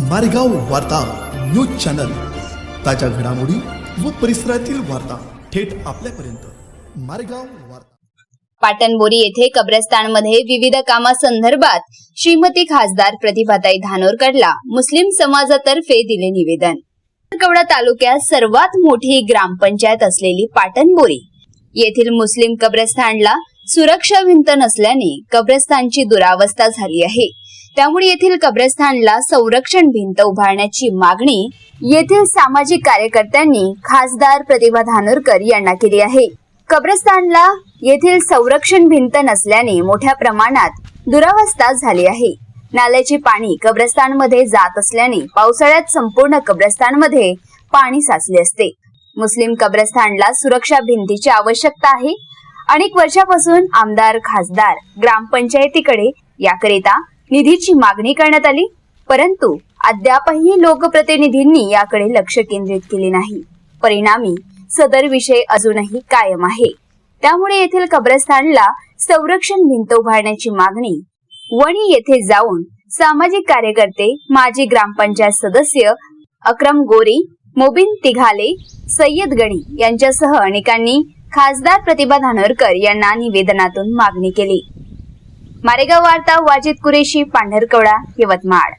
मारेगाव वार्ता news channel. ताज्या घडामोडी व परिसरातील वार्ता थेट आपल्यापर्यंत. मारेगाव वार्ता. पाटणबोरी येथे कब्रस्तानमध्ये विविध कामासंदर्भात श्रीमती खासदार प्रतिभाताई धानोरकडला मुस्लिम समाजातर्फे दिले निवेदन. कवडा तालुक्यात सर्वात मोठी ग्रामपंचायत असलेली पाटणबोरी येथील मुस्लिम कब्रस्तानला सुरक्षा भिंत नसल्याने कब्रस्तानची दुरावस्था झाली आहे. त्यामुळे येथील कब्रस्थानला संरक्षण भिंत उभारण्याची मागणी येथील सामाजिक कार्यकर्त्यांनी खासदार प्रतिभा धानोरकर यांना केली आहे. कब्रस्तानला येथील संरक्षण भिंत नसल्याने मोठ्या प्रमाणात दुरावस्था झाली आहे. नाल्याचे पाणी कब्रस्तानमध्ये जात असल्याने पावसाळ्यात संपूर्ण कब्रस्तानमध्ये पाणी साचले असते. मुस्लिम कब्रस्थानला सुरक्षा भिंतीची आवश्यकता आहे. अनेक वर्षापासून आमदार खासदार ग्रामपंचायतीकडे याकरिता निधीची मागणी करण्यात आली परंतु अद्यापही लोकप्रतिनिधींनी याकडे लक्ष केंद्रित केले नाही. परिणामी सदर विषय अजूनही कायम आहे. त्यामुळे येथील कब्रस्तानला संरक्षण भिंत उभारण्याची मागणी वणी येथे जाऊन सामाजिक कार्यकर्ते माजी ग्रामपंचायत सदस्य अक्रम गोरी मोबिन तिघाले सय्यद गणी यांच्यासह अनेकांनी खासदार प्रतिभा धानोरकर यांना निवेदनातून मागणी केली. मारेगाव वार्ता वाजिद कुरेशी पांढरकवडा यवतमाळ.